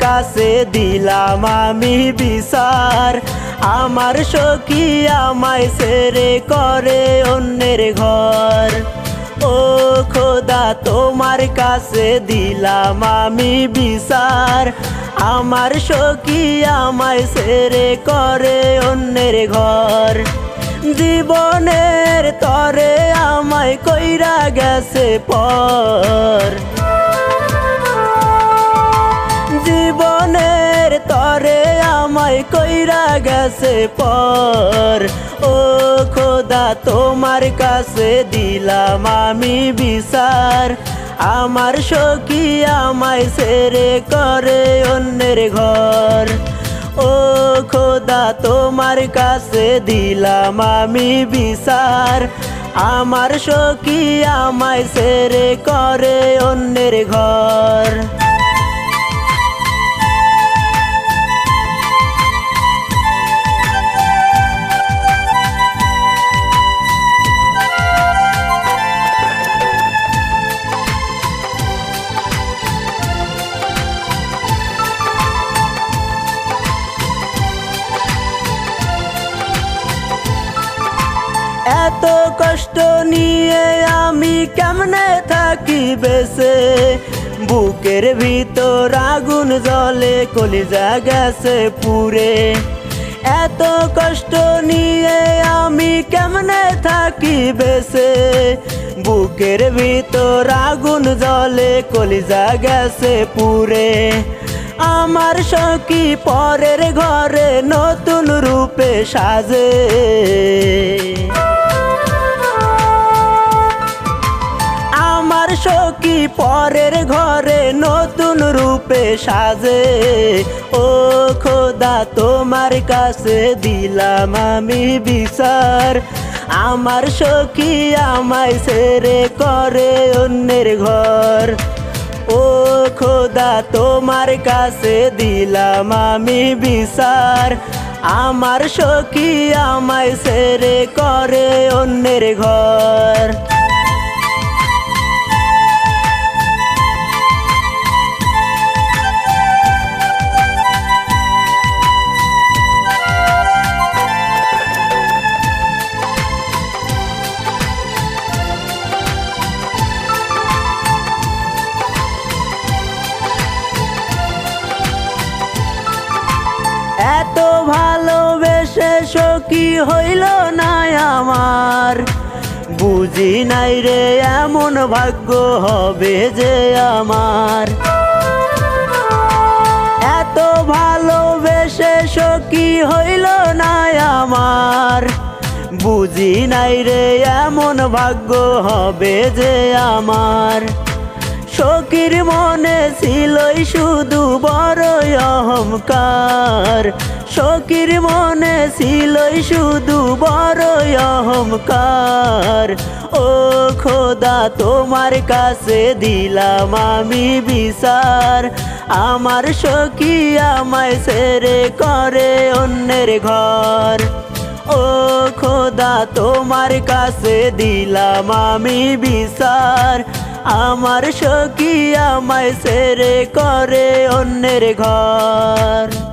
কাছে দিলাম আমি বিচার। আমার সখী আমায় সেরে করে অন্যের ঘর। ও খোদা, তোমার কাছে দিলাম আমি বিচার। আমার সখী আমায় সেরে করে অন্যের ঘর। জীবনের তরে আমায় কইরা গেছে পর। জীবনের তরে আমায় কইরা গেছে পর। ও খোদা, তোমার কাছে দিলাম আমি বিচার। আমার সখী আমায় সেরে করে অন্যের ঘর। ও খোদা, তোমার কাছে দিলাম আমি বিচার। আমার সখী আমায় সেরে করে অন্যের ঘর। এত কষ্ট নিয়ে আমি কেমনে থাকি বেসে বুকের ভিতর আগুন জলে কলিজা গেছে পুরে এত কষ্ট নিয়ে আমি কেমনে থাকি বেসে বুকের ভিতর আগুন জলে কলিজা গেছে পুরে আমার সখী পরের ঘরে নতুন রূপে সাজে। আমার সখী পরের ঘরে নতুন রূপে সাজে। ও খোদা, তোমার কাছে দিলাম আমি বিচার। আমার সখী আমায় সেরে করে অন্যের ঘর। ও খোদা, তোমার কাছে দিলাম আমি বিচার। আমার সখী আমায় সেরে করে অন্যের ঘর। এত ভালোবেসে সখী হইল না আমার। বুঝি নাই রে, এমন ভাগ্য হবে যে আমার। এত ভালোবেসে সখী হইল না আমার। বুঝি নাই রে, এমন ভাগ্য হবে যে আমার। সখীর মনে ছিলই শুধু বড়ই অহংকার। সখীর মনে ছিলই শুধু বড়ই অহংকার। ও খোদা, তোমার কাছে দিলাম আমি বিচার। আমার সখী আমায় সেরে করে অন্যের ঘর। ও খোদা, তোমার কাছে দিলাম আমি বিচার। আমার সখী আমায় সেরে করে অন্যের ঘর।